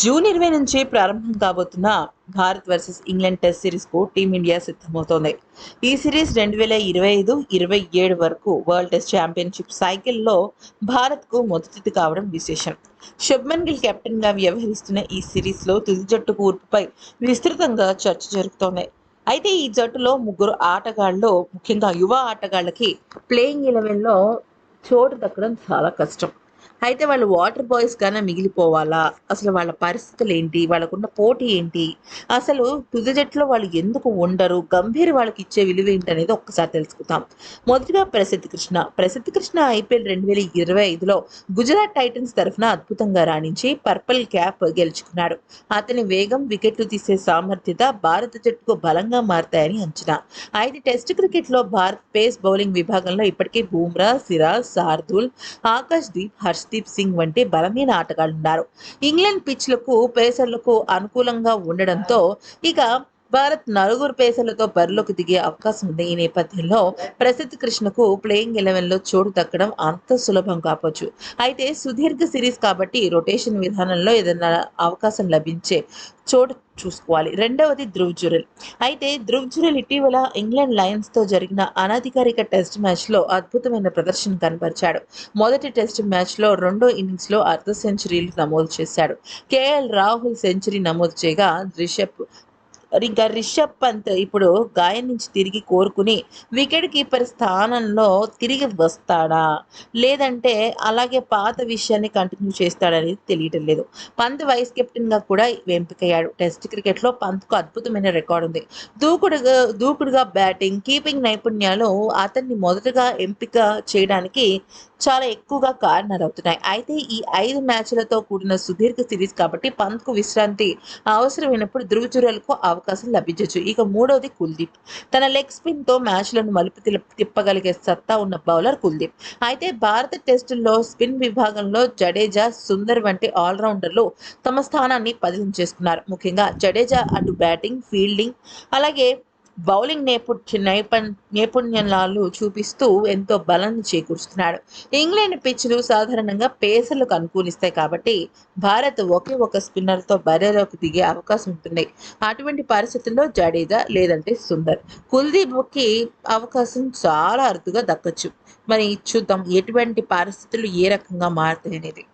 June ఇరవై నుంచి ప్రారంభం కాబోతున్న భారత్ వర్సెస్ ఇంగ్లాండ్ టెస్ట్ సిరీస్కు టీమిండియా సిద్ధమవుతోంది. ఈ సిరీస్ రెండు వేల ఇరవై ఐదు ఇరవై ఏడు వరకు వరల్డ్ టెస్ట్ ఛాంపియన్షిప్ సైకిల్లో భారత్కు మొదటిది కావడం విశేషం. శుభ్మన్ గిల్ కెప్టెన్గా వ్యవహరిస్తున్న ఈ సిరీస్లో తుది జట్టు కూర్పుపై విస్తృతంగా చర్చ జరుగుతోంది. అయితే ఈ జట్టులో ముగ్గురు ఆటగాళ్ళు ముఖ్యంగా యువ ఆటగాళ్ళకి ప్లేయింగ్ ఎలెవెన్లో చోటు దక్కడం చాలా కష్టం. అయితే వాళ్ళు వాటర్ బాయ్స్ గానే మిగిలిపోవాలా? అసలు వాళ్ళ పరిస్థితులు ఏంటి వాళ్ళకున్న పోటీ ఏంటి? అసలు తుది జట్టులో వాళ్ళు ఎందుకు ఉండరు? గంభీర్ వాళ్ళకి ఇచ్చే విలువ ఏంటి అనేది ఒక్కసారి తెలుసుకుందాం. మొదటిగా ప్రసిద్ధ కృష్ణ. ప్రసిద్ధ కృష్ణ ఐపీఎల్ రెండు వేల ఇరవై ఐదులో గుజరాత్ టైటన్స్ తరఫున అద్భుతంగా రాణించి పర్పుల్ క్యాప్ గెలుచుకున్నాడు. అతని వేగం వికెట్లు తీసే సామర్థ్యత భారత జట్టుకు బలంగా మారతాయని అంచనా. అయితే టెస్ట్ క్రికెట్లో భారత్ పేస్ బౌలింగ్ విభాగంలో ఇప్పటికే బూమ్రా సిరాజ్ శార్దూల్ ఆకాష్ దీప్ హర్షదీప్ సింగ్ వంటి బలమైన ఆటగాళ్ళున్నారు ఇంగ్లాండ్ పిచ్లకు పేసర్లకు అనుకూలంగా ఉండడంతో ఇక భారత్ నలుగురు పేసర్లతో బరిలోకి దిగే అవకాశం ఉంది. ఈ నేపథ్యంలో ప్రసిద్ధ్ కృష్ణకు ప్లేయింగ్ ఎలెవెన్లో చోటు దక్కడం అంత సులభం కావచ్చు. అయితే సుదీర్ఘ సిరీస్ కాబట్టి రొటేషన్ విధానంలో ఏదైనా అవకాశం లభించే చోటు చూసుకోవాలి. రెండవది ధ్రువ్ జురెల్. అయితే ధ్రువ్ జురెల్ ఇటీవల ఇంగ్లాండ్ లయన్స్తో జరిగిన అనధికారిక టెస్ట్ మ్యాచ్లో అద్భుతమైన ప్రదర్శన కనబరిచాడు. మొదటి టెస్ట్ మ్యాచ్లో రెండో ఇన్నింగ్స్లో అర్ధ సెంచరీలు నమోదు చేశాడు. కేఎల్ రాహుల్ సెంచరీ నమోదు చేయగా రిషబ్ ఇంకా రిషబ్ పంత్ ఇప్పుడు గాయం నుంచి తిరిగి కోరుకుని వికెట్ కీపర్ స్థానంలో తిరిగి వస్తాడా? లేదంటే అలాగే పాత విషయాన్ని కంటిన్యూ చేస్తాడనేది తెలియటం లేదు. పంత్ వైస్ కెప్టెన్గా కూడా ఎంపికయ్యాడు. టెస్ట్ క్రికెట్లో పంత్కు అద్భుతమైన రికార్డు ఉంది. దూకుడుగా దూకుడుగా బ్యాటింగ్ కీపింగ్ నైపుణ్యాలు అతన్ని మొదటగా ఎంపిక చేయడానికి చాలా ఎక్కువగా కారణాలు అవుతున్నాయి అయితే ఈ ఐదు మ్యాచ్లతో కూడిన సుదీర్ఘ సిరీస్ కాబట్టి పంత్కు విశ్రాంతి అవసరమైనప్పుడు ధృవజురలకు అవకాశం లభించవచ్చు ఇక మూడవది కుల్దీప్. తన లెగ్ స్పిన్తో మ్యాచ్లను మలుపు తిప్పగలిగే సత్తా ఉన్న బౌలర్ కుల్దీప్. అయితే భారత టెస్టుల్లో స్పిన్ విభాగంలో జడేజా సుందర్ వంటి ఆల్రౌండర్లు తమ స్థానాన్ని పదిలం చేసుకున్నారు. ముఖ్యంగా జడేజా అటు బ్యాటింగ్ ఫీల్డింగ్ అలాగే బౌలింగ్ నేపుణ్య నైపుణ్ నైపుణ్యాలు చూపిస్తూ ఎంతో బలాన్ని చేకూరుస్తున్నాడు. ఇంగ్లాండ్ పిచ్లు సాధారణంగా పేసర్లకు అనుకూలిస్తాయి కాబట్టి భారత్ ఒకే ఒక స్పిన్నర్తో బరిలోకి దిగే అవకాశం ఉంటుంది. అటువంటి పరిస్థితుల్లో జడేజా లేదంటే సుందర్. కుల్దీప్కి అవకాశం చాలా అరుదుగా దక్కచ్చు. మరి చూద్దాం ఎటువంటి పరిస్థితులు ఏ రకంగా మారుతాయి అనేది.